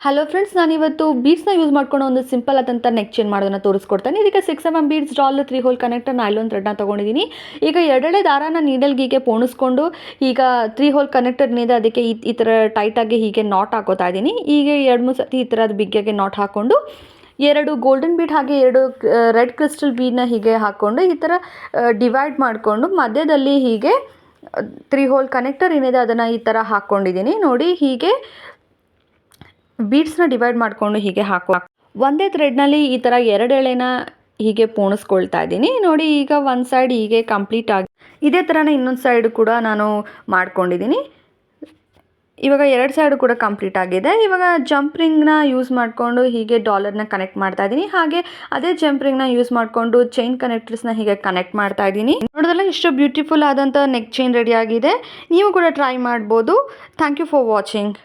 Hello friends ನಾನಿವತ್ತು ಬೀಡ್ಸ್ನ use ಮಾಡ್ಕೊಂಡು ಒಂದು ಸಿಂಪಲ್ ಆದಂಥ ನೆಕ್ ಚೇನ್ ಮಾಡೋದನ್ನ ತೋರಿಸ್ಕೊಡ್ತೇನೆ. ಇದಕ್ಕೆ six M M beads doll three hole connector nylon ಥ್ರೆಡ್ನ ತೊಗೊಂಡಿದ್ದೀನಿ ಈಗ ಎರಡೆಳೆ ದಾರಾನ ನೀಡಲ್ಗೆ ಗೀಗೆ ಪೋಣಿಸ್ಕೊಂಡು ಈಗ ತ್ರೀ ಹೋಲ್ ಕನೆಕ್ಟರ್ ಏನಿದೆ ಅದಕ್ಕೆ ಈ ಈ ಥರ ಟೈಟಾಗಿ ಹೀಗೆ ನಾಟ್ ಹಾಕೋತಾ ಇದ್ದೀನಿ ಈಗ ಎರಡು ಮೂರು ಸತಿ ಈ ಥರದ ಬಿಗ್ಗೆಗೆ ನಾಟ್ ಹಾಕ್ಕೊಂಡು ಎರಡು ಗೋಲ್ಡನ್ ಬೀಡ್ ಹಾಗೆ ಎರಡು ರೆಡ್ ಕ್ರಿಸ್ಟಲ್ ಬೀಡ್ನ ಹೀಗೆ ಹಾಕ್ಕೊಂಡು ಈ ಥರ ಡಿವೈಡ್ ಮಾಡಿಕೊಂಡು ಮಧ್ಯದಲ್ಲಿ ಹೀಗೆ ತ್ರೀ ಹೋಲ್ ಕನೆಕ್ಟರ್ ಏನಿದೆ ಅದನ್ನು ಈ ಥರ ಹಾಕ್ಕೊಂಡಿದ್ದೀನಿ ನೋಡಿ ಹೀಗೆ ಬೀಡ್ಸ್ನ ಡಿವೈಡ್ ಮಾಡಿಕೊಂಡು ಹೀಗೆ ಹಾಕುವ ಒಂದೇ ಥ್ರೆಡ್ನಲ್ಲಿ ಈ ಥರ ಎರಡು ಎಳೆನ ಹೀಗೆ ಪೋಣಿಸ್ಕೊಳ್ತಾ ಇದ್ದೀನಿ. ನೋಡಿ, ಈಗ ಒಂದು ಸೈಡ್ ಹೀಗೆ ಕಂಪ್ಲೀಟ್ ಆಗಿ ಇದೇ ಥರನೇ ಇನ್ನೊಂದು ಸೈಡ್ ಕೂಡ ನಾನು ಮಾಡ್ಕೊಂಡಿದ್ದೀನಿ. ಇವಾಗ ಎರಡು ಸೈಡು ಕೂಡ ಕಂಪ್ಲೀಟ್ ಆಗಿದೆ. ಇವಾಗ ಜಂಪ್ ರಿಂಗ್ನ ಯೂಸ್ ಮಾಡಿಕೊಂಡು ಹೀಗೆ ಡಾಲರ್ನ ಕನೆಕ್ಟ್ ಮಾಡ್ತಾ ಇದ್ದೀನಿ. ಹಾಗೆ ಅದೇ ಜಂಪ್ ರಿಂಗ್ನ ಯೂಸ್ ಮಾಡಿಕೊಂಡು ಚೈನ್ ಕನೆಕ್ಟರ್ಸ್ನ ಹೀಗೆ ಕನೆಕ್ಟ್ ಮಾಡ್ತಾ ಇದ್ದೀನಿ. ನೋಡೋದಲ್ಲ ಇಷ್ಟು ಬ್ಯೂಟಿಫುಲ್ ಆದಂಥ ನೆಕ್ ಚೈನ್ ರೆಡಿ ಆಗಿದೆ. ನೀವು ಕೂಡ ಟ್ರೈ ಮಾಡ್ಬೋದು. Thank you for watching